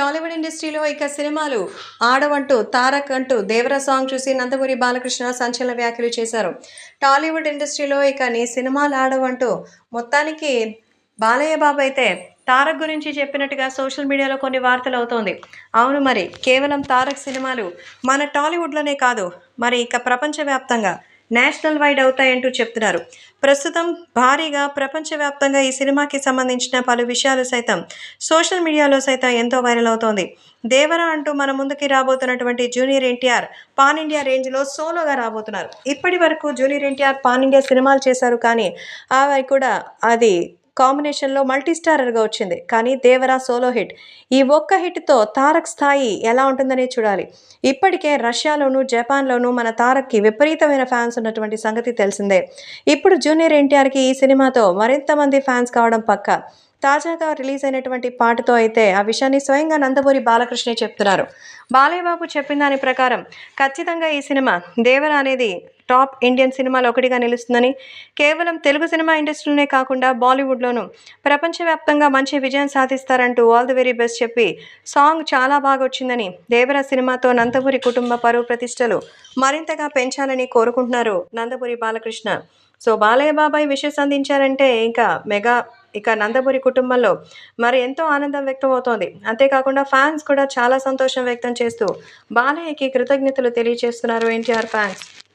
టాలీవుడ్ ఇండస్ట్రీలో ఇక సినిమాలు ఆడవంటూ తారక్ అంటూ దేవర సాంగ్ చూసి నందమూరి బాలకృష్ణ సంచలన వ్యాఖ్యలు చేశారు. టాలీవుడ్ ఇండస్ట్రీలో ఇక నీ సినిమాలు ఆడవంటూ మొత్తానికి బాలయ్య బాబు అయితే తారక్ గురించి చెప్పినట్టుగా సోషల్ మీడియాలో కొన్ని వార్తలు అవుతోంది. అవును మరి కేవలం తారక్ సినిమాలు మన టాలీవుడ్లోనే కాదు మరి ఇక ప్రపంచవ్యాప్తంగా నేషనల్ వైడ్ అవుతాయంటూ చెప్తున్నారు. ప్రస్తుతం భారీగా ప్రపంచవ్యాప్తంగా ఈ సినిమాకి సంబంధించిన పలు విషయాలు సైతం సోషల్ మీడియాలో సైతం ఎంతో వైరల్ అవుతోంది. దేవర అంటూ మన ముందుకి రాబోతున్నటువంటి జూనియర్ ఎన్టీఆర్ పాన్ ఇండియా రేంజ్లో సోలోగా రాబోతున్నారు. ఇప్పటి వరకు జూనియర్ ఎన్టీఆర్ పాన్ ఇండియా సినిమాలు చేశారు కానీ అవి కూడా అది కాంబినేషన్లో మల్టీ స్టారర్గా వచ్చింది. కానీ దేవరా సోలో హిట్ ఈ ఒక్క హిట్తో తారక్ స్థాయి ఎలా ఉంటుందనే చూడాలి. ఇప్పటికే రష్యాలోనూ జపాన్లోనూ మన తారక్కి విపరీతమైన ఫ్యాన్స్ ఉన్నటువంటి సంగతి తెలిసిందే. ఇప్పుడు జూనియర్ ఎన్టీఆర్కి ఈ సినిమాతో మరింత మంది ఫ్యాన్స్ కావడం పక్క. తాజాగా రిలీజ్ అయినటువంటి పాటతో అయితే ఆ విషయాన్ని స్వయంగా నందమూరి బాలకృష్ణే చెప్తున్నారు. బాలయ్య బాబు చెప్పిన దాని ప్రకారం ఖచ్చితంగా ఈ సినిమా దేవర అనేది టాప్ ఇండియన్ సినిమాలు ఒకటిగా నిలుస్తుందని కేవలం తెలుగు సినిమా ఇండస్ట్రీలోనే కాకుండా బాలీవుడ్లోనూ ప్రపంచవ్యాప్తంగా మంచి విజయం సాధిస్తారంటూ ఆల్ ది వెరీ బెస్ట్ చెప్పి సాంగ్ చాలా బాగా వచ్చిందని దేవర సినిమాతో నందమూరి కుటుంబ పరువు ప్రతిష్టలు మరింతగా పెంచాలని కోరుకుంటున్నారు నందమూరి బాలకృష్ణ. సో బాలయ్య బాబాయ్ విషెస్ అందించారంటే ఇంకా మెగా ఇక నందమూరి కుటుంబంలో మరి ఎంతో ఆనందం వ్యక్తం అవుతోంది అంతేకాకుండా ఫ్యాన్స్ కూడా చాలా సంతోషం వ్యక్తం చేస్తూ బాలయ్యకి కృతజ్ఞతలు తెలియజేస్తున్నారు ఎన్టీఆర్ ఫ్యాన్స్.